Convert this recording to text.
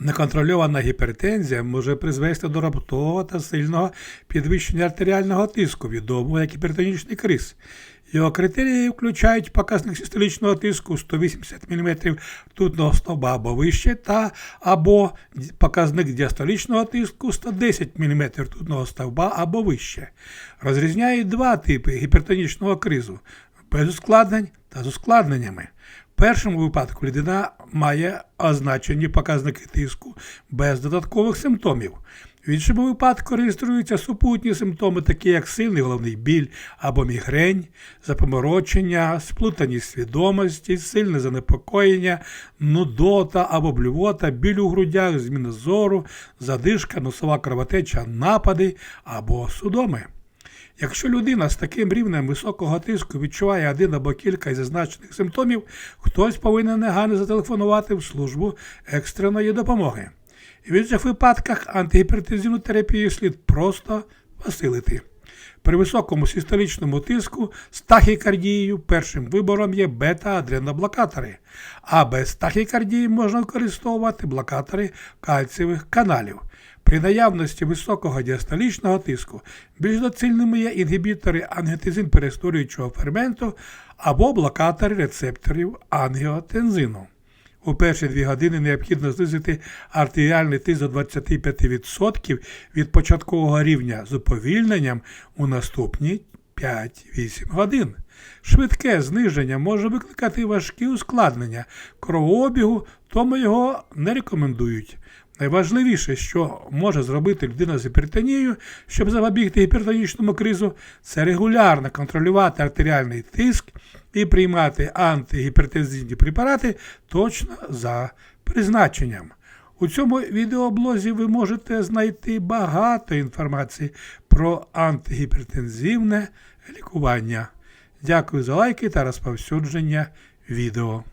Неконтрольована гіпертензія може призвести до раптового та сильного підвищення артеріального тиску, відомого як гіпертонічний криз. Його критерії включають показник систолічного тиску 180 мм ртутного стовба або вище, та або показник діастолічного тиску 110 мм ртутного стовба або вище. Розрізняють два типи гіпертонічного кризу без ускладнень та з ускладненнями. Першому випадку людина має означені показники тиску без додаткових симптомів. В іншому випадку реєструються супутні симптоми, такі як сильний головний біль або мігрень, запоморочення, сплутаність свідомості, сильне занепокоєння, нудота або блювота, біль у грудях, зміна зору, задишка, носова кровотеча, напади або судоми. Якщо людина з таким рівнем високого тиску відчуває один або кілька із зазначених симптомів, хтось повинен негайно зателефонувати в службу екстреної допомоги. І в інших випадках антигіпертензивну терапію слід просто посилити. При високому систолічному тиску з тахікардією першим вибором є бета-адреноблокатори, а без тахікардії можна використовувати блокатори кальцієвих каналів. При наявності високого діастолічного тиску більш доцільними є інгібітори ангіотензин перестворюючого ферменту або блокатори рецепторів ангіотензину. У перші дві години необхідно знизити артеріальний тиск до 25% від початкового рівня з уповільненням у наступні 5-8 годин. Швидке зниження може викликати важкі ускладнення кровообігу, тому його не рекомендують. Найважливіше, що може зробити людина з гіпертонією, щоб запобігти гіпертонічному кризу, це регулярно контролювати артеріальний тиск і приймати антигіпертензивні препарати точно за призначенням. У цьому відеоблозі ви можете знайти багато інформації про антигіпертензивне лікування. Дякую за лайки та розповсюдження відео.